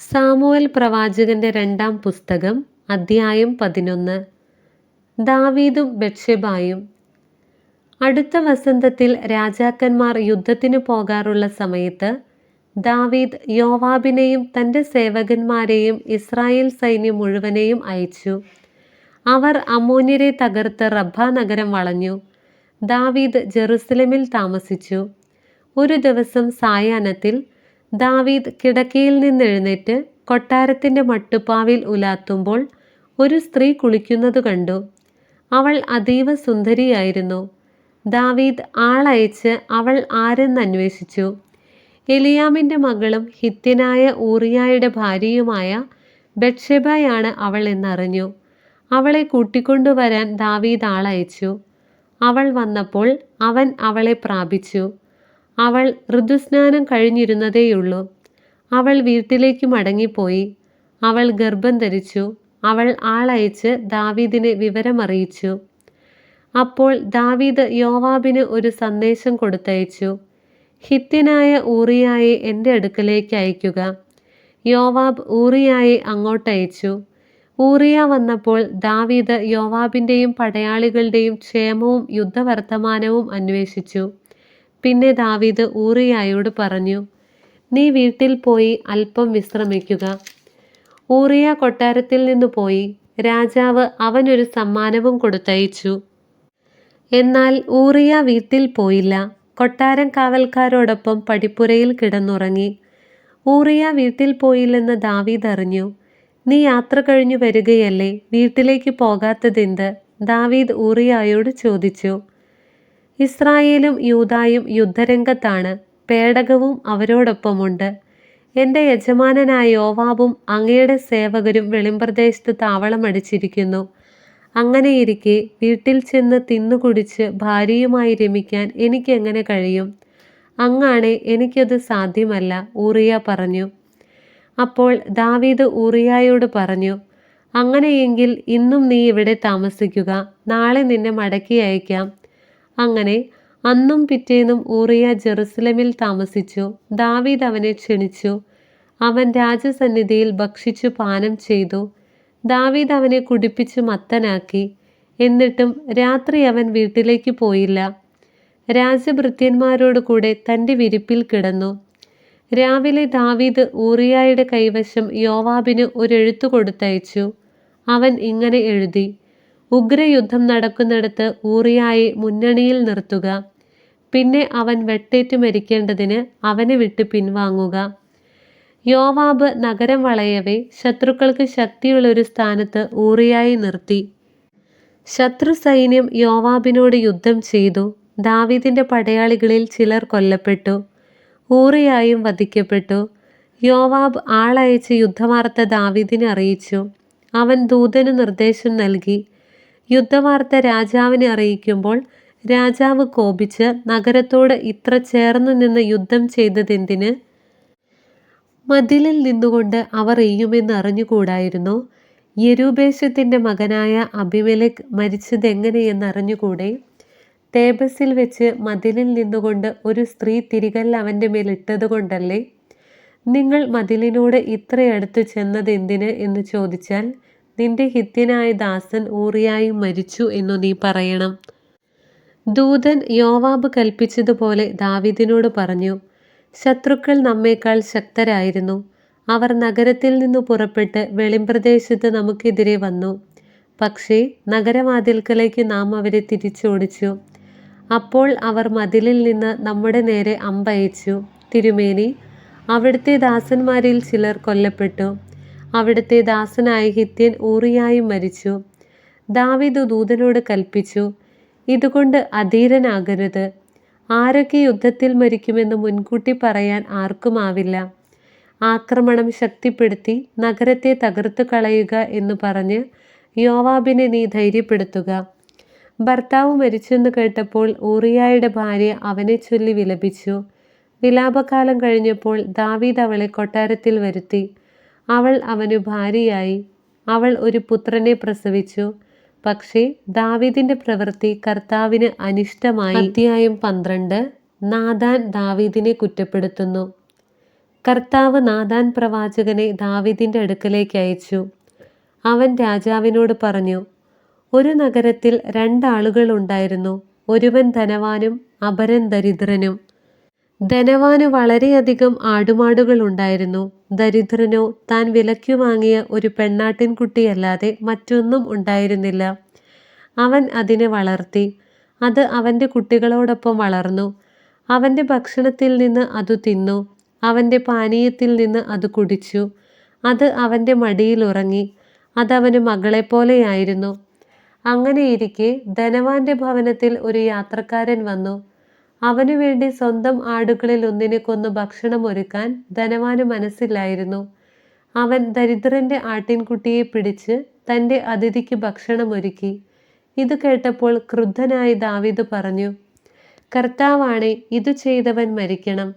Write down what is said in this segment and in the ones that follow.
Samuel പ്രവാചകന്റെ രണ്ടാം പുസ്തകം അദ്ധ്യായം പതിനൊന്ന്. ദാവീദും ബത്ഷെബായും അടുത്ത വസന്തത്തിൽ രാജാക്കന്മാർ യുദ്ധത്തിന് പോകാറുള്ള സമയത്ത് ദാവീദ് യോവാബിനെയും തന്റെ സേവകന്മാരെയും ഇസ്രായേൽ സൈന്യം മുഴുവനെയും അയച്ചു. അവർ അമോന്യരെ തകർത്ത് റബ്ബ നഗരം വളഞ്ഞു. ദാവീദ് ജെറുസലമിൽ താമസിച്ചു. ഒരു ദിവസം സായാഹ്നത്തിൽ ദാവീദ് കിടക്കയിൽ നിന്നെഴുന്നേറ്റ് കൊട്ടാരത്തിന്റെ മട്ടുപ്പാവിൽ ഉലാത്തുമ്പോൾ ഒരു സ്ത്രീ കുളിക്കുന്നത് കണ്ടു. അവൾ അതീവ സുന്ദരിയായിരുന്നു. ദാവീദ് ആളയച്ച് അവൾ ആരെന്ന് അന്വേഷിച്ചു. എലിയാമിന്റെ മകളും ഹിത്യനായ ഊറിയായുടെ ഭാര്യയുമായ ബക്ഷബായാണ് അവൾ എന്നറിഞ്ഞു. അവളെ കൂട്ടിക്കൊണ്ടുവരാൻ ദാവീദ് ആളയച്ചു. അവൾ വന്നപ്പോൾ അവൻ അവളെ പ്രാപിച്ചു. അവൾ ഋതുസ്നാനം കഴിഞ്ഞിരുന്നതേയുള്ളൂ. അവൾ വീട്ടിലേക്ക് മടങ്ങിപ്പോയി. അവൾ ഗർഭം ധരിച്ചു. അവൾ ആളയച്ച് ദാവീദിനെ വിവരമറിയിച്ചു. അപ്പോൾ ദാവീദ് യോവാബിന് ഒരു സന്ദേശം കൊടുത്തയച്ചു. ഹിത്യനായ ഊറിയായെ എന്റെ അടുക്കലേക്ക് അയക്കുക. യോവാബ് ഊറിയായെ അങ്ങോട്ടയച്ചു. ഊറിയ വന്നപ്പോൾ ദാവീദ് യോവാബിന്റെയും പടയാളികളുടെയും ക്ഷേമവും യുദ്ധവർത്തമാനവും അന്വേഷിച്ചു. പിന്നെ ദാവീദ് ഊറിയായോട് പറഞ്ഞു നീ വീട്ടിൽ പോയി അല്പം വിശ്രമിക്കുക. ഊറിയ കൊട്ടാരത്തിൽ നിന്ന് പോയി രാജാവ് അവനൊരു സമ്മാനവും കൊടുത്തയച്ചു. എന്നാൽ ഊറിയ വീട്ടിൽ പോയില്ല. കൊട്ടാരം കാവൽക്കാരോടൊപ്പം പടിപ്പുരയിൽ കിടന്നുറങ്ങി. ഊറിയ വീട്ടിൽ പോയില്ലെന്ന് ദാവീദ് അറിഞ്ഞു. നീ യാത്ര കഴിഞ്ഞു വരികയല്ലേ? വീട്ടിലേക്ക് പോകാത്തതെന്ത്? ദാവീദ് ഊറിയായോട് ചോദിച്ചു. ഇസ്രായേലും യൂതായും യുദ്ധരംഗത്താണ് പേടകവും അവരോടൊപ്പമുണ്ട്. എന്റെ യജമാനനായ യോവാബും അങ്ങയുടെ സേവകരും വെളിമ്പ്രദേശത്ത് താവളമടിച്ചിരിക്കുന്നു. അങ്ങനെയിരിക്കെ വീട്ടിൽ ചെന്ന് തിന്നുകുടിച്ച് ഭാര്യയുമായി രമിക്കാൻ എനിക്കെങ്ങനെ കഴിയും? അങ്ങാണ് എനിക്കത് സാധ്യമല്ല ഊറിയ പറഞ്ഞു. അപ്പോൾ ദാവീദ് ഊറിയായോട് പറഞ്ഞു അങ്ങനെയെങ്കിൽ ഇന്നും നീ ഇവിടെ താമസിക്കുക. നാളെ നിന്നെ മടക്കി അയക്കാം. അങ്ങനെ അന്നും പിറ്റേന്നും ഊറിയ ജെറുസലമിൽ താമസിച്ചു. ദാവീദ് അവനെ ക്ഷണിച്ചു. അവൻ രാജസന്നിധിയിൽ ഭക്ഷിച്ചു പാനം ചെയ്തു. ദാവീദ് അവനെ കുടിപ്പിച്ച് മത്തനാക്കി. എന്നിട്ടും രാത്രി അവൻ വീട്ടിലേക്ക് പോയില്ല. രാജഭൃത്യന്മാരോട് കൂടെ തന്റെ വിരിപ്പിൽ കിടന്നു. രാവിലെ ദാവീദ് ഊറിയായുടെ കൈവശം യോവാബിന് ഒരു എഴുത്തു കൊടുത്തയച്ചു. അവൻ ഇങ്ങനെ എഴുതി ഉഗ്രയുദ്ധം നടക്കുന്നിടത്ത് ഊറിയായി മുന്നണിയിൽ നിർത്തുക. പിന്നെ അവൻ വെട്ടേറ്റ് മരിക്കേണ്ടതിന് അവനെ വിട്ട് പിൻവാങ്ങുക. യോവാബ് നഗരം വളയവേ ശത്രുക്കൾക്ക് ശക്തിയുള്ള ഒരു സ്ഥാനത്ത് ഊറിയായി നിർത്തി. ശത്രു സൈന്യം യോവാബിനോട് യുദ്ധം ചെയ്തു. ദാവീദിന്റെ പടയാളികളിൽ ചിലർ കൊല്ലപ്പെട്ടു. ഊറിയായും വധിക്കപ്പെട്ടു. യോവാബ് ആളയച്ച് യുദ്ധവാർത്ത ദാവീദിനെ അറിയിച്ചു. അവൻ ദൂതന് നിർദ്ദേശം നൽകി യുദ്ധവാർത്ത രാജാവിനെ അറിയിക്കുമ്പോൾ രാജാവ് കോപിച്ച് നഗരത്തോട് ഇത്ര ചേർന്നു നിന്ന് യുദ്ധം ചെയ്തതെന്തിന്? മതിലിൽ നിന്നുകൊണ്ട് അവർ എയ്യുമെന്ന് അറിഞ്ഞുകൂടായിരുന്നു. യരൂപേശത്തിന്റെ മകനായ അഭിമലക് മരിച്ചതെങ്ങനെയെന്ന് അറിഞ്ഞുകൂടെ? തേബസിൽ വെച്ച് മതിലിൽ നിന്നുകൊണ്ട് ഒരു സ്ത്രീ തിരികല്ല അവന്റെ മേലിട്ടത് കൊണ്ടല്ലേ? നിങ്ങൾ മതിലിനോട് ഇത്രയടുത്ത് ചെന്നത് എന്തിന് എന്ന് ചോദിച്ചാൽ നിന്റെ ഹിത്യനായ ദാസൻ ഊറിയായും മരിച്ചു എന്നു നീ പറയണം. ദൂതൻ യോവാബ് കൽപ്പിച്ചതുപോലെ ദാവിദിനോട് പറഞ്ഞു ശത്രുക്കൾ നമ്മേക്കാൾ ശക്തരായിരുന്നു. അവർ നഗരത്തിൽ നിന്ന് പുറപ്പെട്ട് വെളിമ്പ്രദേശത്ത് നമുക്കെതിരെ വന്നു. പക്ഷേ നഗരവാതിൽക്കലേക്ക് നാം അവരെ തിരിച്ചോടിച്ചു. അപ്പോൾ അവർ മതിലിൽ നിന്ന് നമ്മുടെ നേരെ അമ്പയച്ചു. തിരുമേനി അവിടുത്തെ ദാസന്മാരിൽ ചിലർ കൊല്ലപ്പെട്ടു. അവിടുത്തെ ദാസനായ ഹിത്യൻ ഊറിയായും മരിച്ചു. ദാവിദ് ദൂതനോട് കൽപ്പിച്ചു ഇതുകൊണ്ട് അധീരനാകരുത്. ആരൊക്കെ യുദ്ധത്തിൽ മരിക്കുമെന്ന് മുൻകൂട്ടി പറയാൻ ആർക്കുമാവില്ല ആക്രമണം ശക്തിപ്പെടുത്തി നഗരത്തെ തകർത്തു കളയുക എന്ന് പറഞ്ഞ് യോവാബിനെ നീ ധൈര്യപ്പെടുത്തുക. ഭർത്താവ് മരിച്ചെന്ന് കേട്ടപ്പോൾ ഊറിയായുടെ ഭാര്യ അവനെ ചൊല്ലി വിലപിച്ചു. വിലാപകാലം കഴിഞ്ഞപ്പോൾ ദാവീദ് അവളെ കൊട്ടാരത്തിൽ വരുത്തി. അവൾ അവനു ഭാര്യയായി. അവൾ ഒരു പുത്രനെ പ്രസവിച്ചു. പക്ഷേ ദാവീദിന്റെ പ്രവൃത്തി കർത്താവിന് അനിഷ്ടമായി. അധ്യായം പന്ത്രണ്ട്. നാദാൻ ദാവീദിനെ കുറ്റപ്പെടുത്തുന്നു. കർത്താവ് നാദാൻ പ്രവാചകനെ ദാവീദിന്റെ അടുക്കലേക്ക് അയച്ചു. അവൻ രാജാവിനോട് പറഞ്ഞു ഒരു നഗരത്തിൽ രണ്ടാളുകൾ ഉണ്ടായിരുന്നു. ഒരുവൻ ധനവാനും അപരൻ ദരിദ്രനും. ധനവാന് വളരെയധികം ആടുമാടുകൾ ഉണ്ടായിരുന്നു. ദരിദ്രനോ താൻ വിലയ്ക്കു വാങ്ങിയ ഒരു പെണ്ണാട്ടിൻകുട്ടിയല്ലാതെ മറ്റൊന്നും ഉണ്ടായിരുന്നില്ല. അവൻ അതിനെ വളർത്തി. അത് അവന്റെ കുട്ടികളോടൊപ്പം വളർന്നു. അവന്റെ ഭക്ഷണത്തിൽ നിന്ന് അത് തിന്നു. അവന്റെ പാനീയത്തിൽ നിന്ന് അത് കുടിച്ചു. അത് അവന്റെ മടിയിൽ ഉറങ്ങി. അതവന് മകളെപ്പോലെയായിരുന്നു. അങ്ങനെയിരിക്കെ ധനവാന്റെ ഭവനത്തിൽ ഒരു യാത്രക്കാരൻ വന്നു. അവനു വേണ്ടി സ്വന്തം ആടുകളിൽ ഒന്നിനെ കൊന്ന് ഭക്ഷണം ഒരുക്കാൻ ധനവാന് മനസ്സില്ലായിരുന്നു. അവൻ ദരിദ്രന്റെ ആട്ടിൻകുട്ടിയെ പിടിച്ച് തന്റെ അതിഥിക്ക് ഭക്ഷണമൊരുക്കി ഇത് കേട്ടപ്പോൾ ക്രുദ്ധനായി ദാവീദ് പറഞ്ഞു കർത്താവാണെ ഇത് ചെയ്തവൻ മരിക്കണം.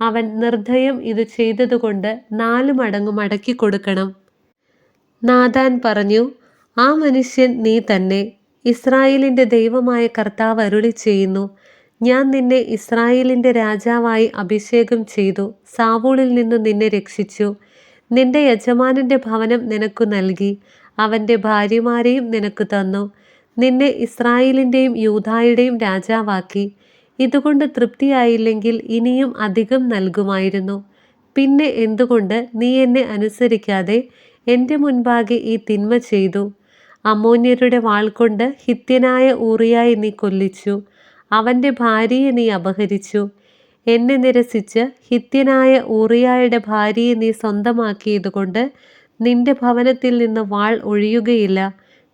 അവൻ നിർദ്ധയം ഇത് ചെയ്തതുകൊണ്ട് നാല് മടങ്ങ് മടക്കി കൊടുക്കണം. നാദാൻ പറഞ്ഞു ആ മനുഷ്യൻ നീ തന്നെ. ഇസ്രായേലിന്റെ ദൈവമായ കർത്താവ് അരുളി ചെയ്യുന്നു ഞാൻ നിന്നെ ഇസ്രായേലിന്റെ രാജാവായി അഭിഷേകം ചെയ്തു. സാവൂളിൽ നിന്ന് നിന്നെ രക്ഷിച്ചു. നിന്റെ യജമാനന്റെ ഭവനം നിനക്ക് നൽകി. അവന്റെ ഭാര്യമാരെയും നിനക്ക് തന്നു. നിന്നെ ഇസ്രായേലിന്റെയും യൂതായുടെയും രാജാവാക്കി. ഇതുകൊണ്ട് തൃപ്തിയായില്ലെങ്കിൽ ഇനിയും അധികം നൽകുമായിരുന്നു. പിന്നെ എന്തുകൊണ്ട് നീ എന്നെ അനുസരിക്കാതെ എന്റെ മുൻപാകെ ഈ തിന്മ ചെയ്തു? അമോന്യരുടെ വാൾ കൊണ്ട് ഹിത്യനായ ഊറിയായി നീ കൊല്ലിച്ചു. അവന്റെ ഭാര്യയെ നീ അപഹരിച്ചു. എന്നെ നിരസിച്ച് ഹിത്യനായ ഊറിയായുടെ ഭാര്യയെ നീ സ്വന്തമാക്കിയതുകൊണ്ട് നിന്റെ ഭവനത്തിൽ നിന്ന് വാൾ ഒഴിയുകയില്ല.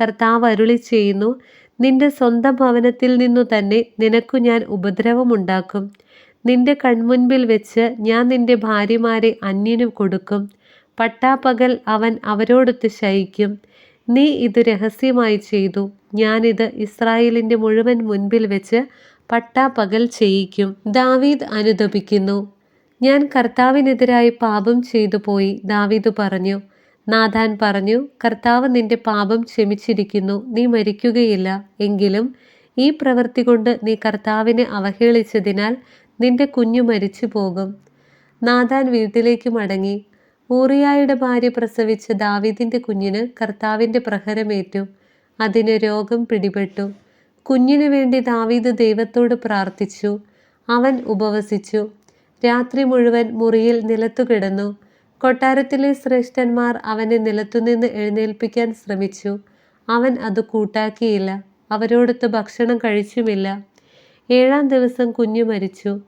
കർത്താവ് അരുളി ചെയ്യുന്നു നിന്റെ സ്വന്തം ഭവനത്തിൽ നിന്നു തന്നെ നിനക്കു ഞാൻ ഉപദ്രവമുണ്ടാക്കും. നിന്റെ കൺമുൻപിൽ വെച്ച് ഞാൻ നിന്റെ ഭാര്യമാരെ അന്യനും കൊടുക്കും. പട്ടാപ്പകൽ അവൻ അവരോടൊത്ത് ശയിക്കും. നീ ഇത് രഹസ്യമായി ചെയ്തു. ഞാനിത് ഇസ്രായേലിന്റെ മുഴുവൻ മുൻപിൽ വെച്ച് പട്ടാപ്പകൽ ചെയ്യിക്കും. ദാവീദ് അനുദപിക്കുന്നു ഞാൻ കർത്താവിനെതിരായി പാപം ചെയ്തു പോയി ദാവീദ് പറഞ്ഞു. നാഥാൻ പറഞ്ഞു കർത്താവ് നിന്റെ പാപം ക്ഷമിച്ചിരിക്കുന്നു നീ മരിക്കുകയില്ല. എങ്കിലും ഈ പ്രവൃത്തി കൊണ്ട് നീ കർത്താവിനെ അവഹേളിച്ചതിനാൽ നിന്റെ കുഞ്ഞു മരിച്ചു പോകും നാഥാൻ വീട്ടിലേക്ക് മടങ്ങി. ഊറിയായുടെ ഭാര്യ പ്രസവിച്ച ദാവീദിന്റെ കുഞ്ഞിന് കർത്താവിന്റെ പ്രഹരമേറ്റു. അതിന് രോഗം പിടിപെട്ടു. കുഞ്ഞിനു വേണ്ടി ദാവീദ് ദൈവത്തോട് പ്രാർത്ഥിച്ചു. അവൻ ഉപവസിച്ചു. രാത്രി മുഴുവൻ മുറിയിൽ നിലത്തു കിടന്നു. കൊട്ടാരത്തിലെ ശ്രേഷ്ഠന്മാർ അവനെ നിലത്തുനിന്ന് എഴുന്നേൽപ്പിക്കാൻ ശ്രമിച്ചു. അവൻ അത് കൂട്ടാക്കിയില്ല. അവരോടൊത്ത് ഭക്ഷണം കഴിച്ചുമില്ല. ഏഴാം ദിവസം കുഞ്ഞു മരിച്ചു.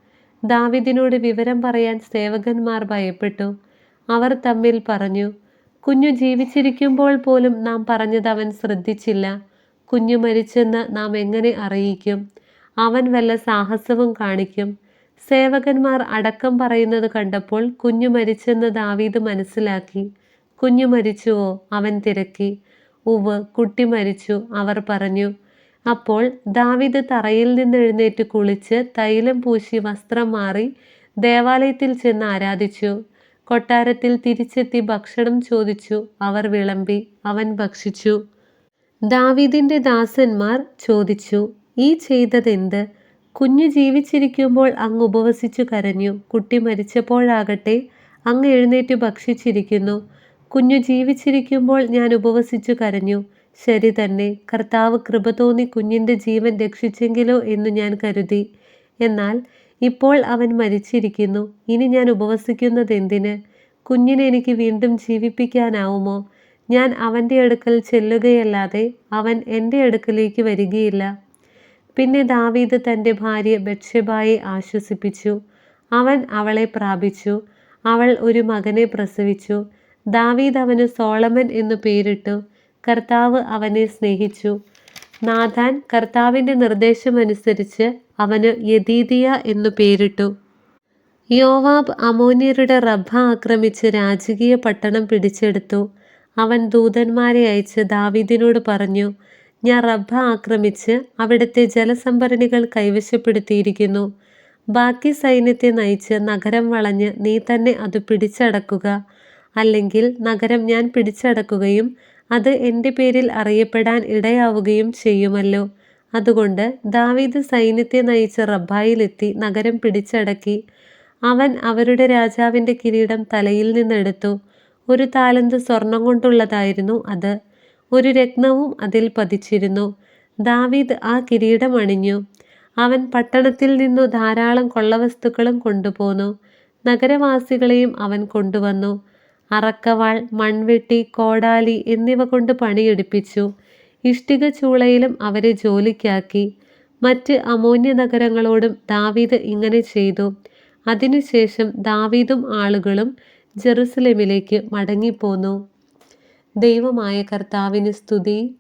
ദാവിദിനോട് വിവരം പറയാൻ സേവകന്മാർ ഭയപ്പെട്ടു. അവർ തമ്മിൽ പറഞ്ഞു കുഞ്ഞു ജീവിച്ചിരിക്കുമ്പോൾ പോലും നാം പറഞ്ഞത് അവൻ ശ്രദ്ധിച്ചില്ല. കുഞ്ഞു മരിച്ചെന്ന് നാം എങ്ങനെ അറിയിക്കും? അവൻ വല്ല സാഹസവും കാണിക്കും. സേവകന്മാർ അടക്കം പറയുന്നത് കണ്ടപ്പോൾ കുഞ്ഞു മരിച്ചെന്ന് ദാവീദ് മനസ്സിലാക്കി. കുഞ്ഞു മരിച്ചുവോ? അവൻ തിരക്കി. ഉവ് കുട്ടി മരിച്ചു അവർ പറഞ്ഞു. അപ്പോൾ ദാവീദ് തറയിൽ നിന്ന് എഴുന്നേറ്റ് കുളിച്ച് തൈലം പൂശി വസ്ത്രം മാറി ദേവാലയത്തിൽ ചെന്ന് ആരാധിച്ചു. കൊട്ടാരത്തിൽ തിരിച്ചെത്തി ഭക്ഷണം ചോദിച്ചു. അവർ വിളമ്പി അവൻ ഭക്ഷിച്ചു. ദാവീദിന്റെ ദാസന്മാർ ചോദിച്ചു ഈ ചെയ്തതെന്ത്? കുഞ്ഞു ജീവിച്ചിരിക്കുമ്പോൾ അങ്ങ് ഉപവസിച്ചു കരഞ്ഞു. കുട്ടി മരിച്ചപ്പോഴാകട്ടെ അങ്ങ് എഴുന്നേറ്റ് ഭക്ഷിച്ചിരിക്കുന്നു. കുഞ്ഞു ജീവിച്ചിരിക്കുമ്പോൾ ഞാൻ ഉപവസിച്ചു കരഞ്ഞു. ശരി തന്നെ കർത്താവ് കൃപ തോന്നി കുഞ്ഞിന്റെ ജീവൻ രക്ഷിച്ചെങ്കിലോ എന്ന് ഞാൻ കരുതി. എന്നാൽ ഇപ്പോൾ അവൻ മരിച്ചിരിക്കുന്നു. ഇനി ഞാൻ ഉപവസിക്കുന്നത് എന്തിന്? കുഞ്ഞിനെ എനിക്ക് വീണ്ടും ജീവിപ്പിക്കാനാവുമോ? ഞാൻ അവന്റെ അടുക്കൽ ചെല്ലുകയല്ലാതെ അവൻ എന്റെ അടുക്കലേക്ക് വരികയില്ല. പിന്നെ ദാവീദ് തന്റെ ഭാര്യ ബത്ഷബായെ ആശ്വസിപ്പിച്ചു. അവൻ അവളെ പ്രാപിച്ചു. അവൾ ഒരു മകനെ പ്രസവിച്ചു. ദാവീദ് അവന് സോളമൻ എന്നു പേരിട്ടു. കർത്താവ് അവനെ സ്നേഹിച്ചു. നാഥാൻ കർത്താവിന്റെ നിർദ്ദേശമനുസരിച്ച് അവന് യദീദിയ എന്നു പേരിട്ടു. യോവാബ് അമോനിയരുടെ റബ്ബ ആക്രമിച്ച് രാജകീയ പട്ടണം പിടിച്ചെടുത്തു. അവൻ ദൂതന്മാരെ അയച്ച് ദാവീദിനോട് പറഞ്ഞു ഞാൻ റബ്ബ ആക്രമിച്ച് അവിടുത്തെ ജലസംഭരണികൾ കൈവശപ്പെടുത്തിയിരിക്കുന്നു. ബാക്കി സൈന്യത്തെ നയിച്ച് നഗരം വളഞ്ഞ് നീ തന്നെ അത് പിടിച്ചടക്കുക. അല്ലെങ്കിൽ നഗരം ഞാൻ പിടിച്ചടക്കുകയും അത് എന്റെ പേരിൽ അറിയപ്പെടാൻ ഇടയാവുകയും ചെയ്യുമല്ലോ. അതുകൊണ്ട് ദാവീദ് സൈന്യത്തെ നയിച്ച് റബ്ബായിലെത്തി നഗരം പിടിച്ചടക്കി. അവൻ അവരുടെ രാജാവിന്റെ കിരീടം തലയിൽ നിന്നെടുത്തു. ഒരു താലന്ത് സ്വർണം കൊണ്ടുള്ളതായിരുന്നു അത്. ഒരു രത്നവും അതിൽ പതിച്ചിരുന്നു. ദാവീദ് ആ കിരീടം അണിഞ്ഞു. അവൻ പട്ടണത്തിൽ നിന്നു ധാരാളം കൊള്ളവസ്തുക്കളും കൊണ്ടുപോന്നു. നഗരവാസികളെയും അവൻ കൊണ്ടുവന്നു. അറക്കവാൾ മൺവെട്ടി കോടാലി എന്നിവ കൊണ്ട് പണിയെടുപ്പിച്ചു. ഇഷ്ടിക ചൂളയിലും അവരെ ജോലിക്കാക്കി. മറ്റ് അമോന്യ നഗരങ്ങളോടും ദാവീദ് ഇങ്ങനെ ചെയ്തു. അതിനുശേഷം ദാവീദും ആളുകളും ജെറുസലേമിലേക്ക് മടങ്ങിപ്പോന്നു. ദൈവമായ കർത്താവിന് സ്തുതി.